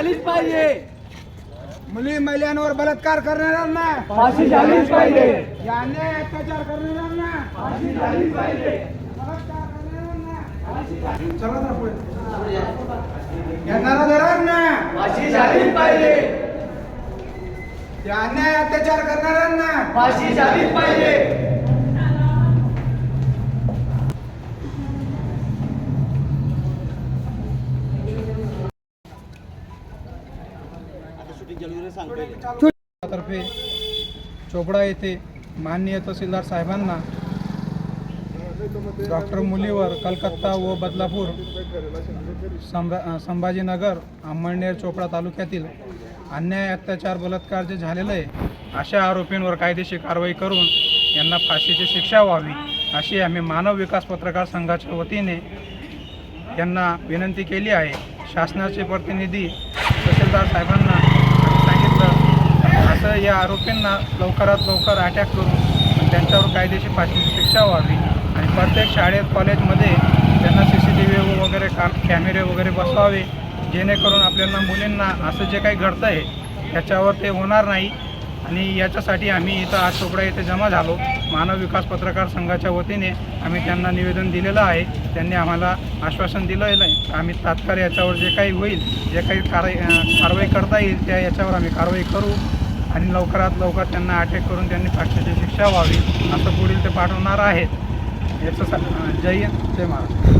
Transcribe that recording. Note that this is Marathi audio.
झालीच पाहिजे. मुली महिलांवर बलात्कार करणाऱ्यांना. फाशी झालीच पाहिजे. या अन्याय अत्याचार करणाऱ्यांना. फाशी झालीच पाहिजे. चला ना पुढे. फाशी झालीच पाहिजे. या अन्याय अत्याचार करणाऱ्यांना. फाशी झालीच पाहिजे. तर्फे चोपडा येथे माननीय तहसीलदार साहेबांना डॉक्टर मुलीवर कलकत्ता व बदलापूर संभा संभाजीनगर अंमळनेर चोपडा तालुक्यातील अन्याय अत्याचार बलात्कार जे झालेलं आहे अशा आरोपींवर कायदेशीर कारवाई करून यांना फाशीची शिक्षा व्हावी अशी आम्ही मानव विकास पत्रकार संघाच्या वतीने यांना विनंती केली आहे. शासनाचे प्रतिनिधी तहसीलदार साहेबांना या आरोपींना लवकरात लवकर अटॅक करून त्यांच्यावर कायदेशीर फाशीची शिक्षा व्हावी. आणि प्रत्येक शाळेत कॉलेजमध्ये त्यांना सी सी टी व्ही वगैरे का कॅमेरे वगैरे बसवावे. जेणेकरून आपल्याला मुलींना असं जे काही घडतं आहे त्याच्यावर ते होणार नाही. आणि याच्यासाठी आम्ही इथं आज चोपडा येथे जमा झालो. मानव विकास पत्रकार संघाच्या वतीने आम्ही त्यांना निवेदन दिलेलं आहे. त्यांनी आम्हाला आश्वासन दिलेलं आहे आम्ही तात्काळ याच्यावर जे काही होईल जे काही कारवाई कारवाई करता येईल त्या याच्यावर आम्ही कारवाई करू. आणि लवकरात लवकर त्यांना अटॅक करून त्यांनी फाशीची शिक्षा व्हावी असं पुढील ते पाठवणार आहेत. याचं जय हिंद जय महाराष्ट्र.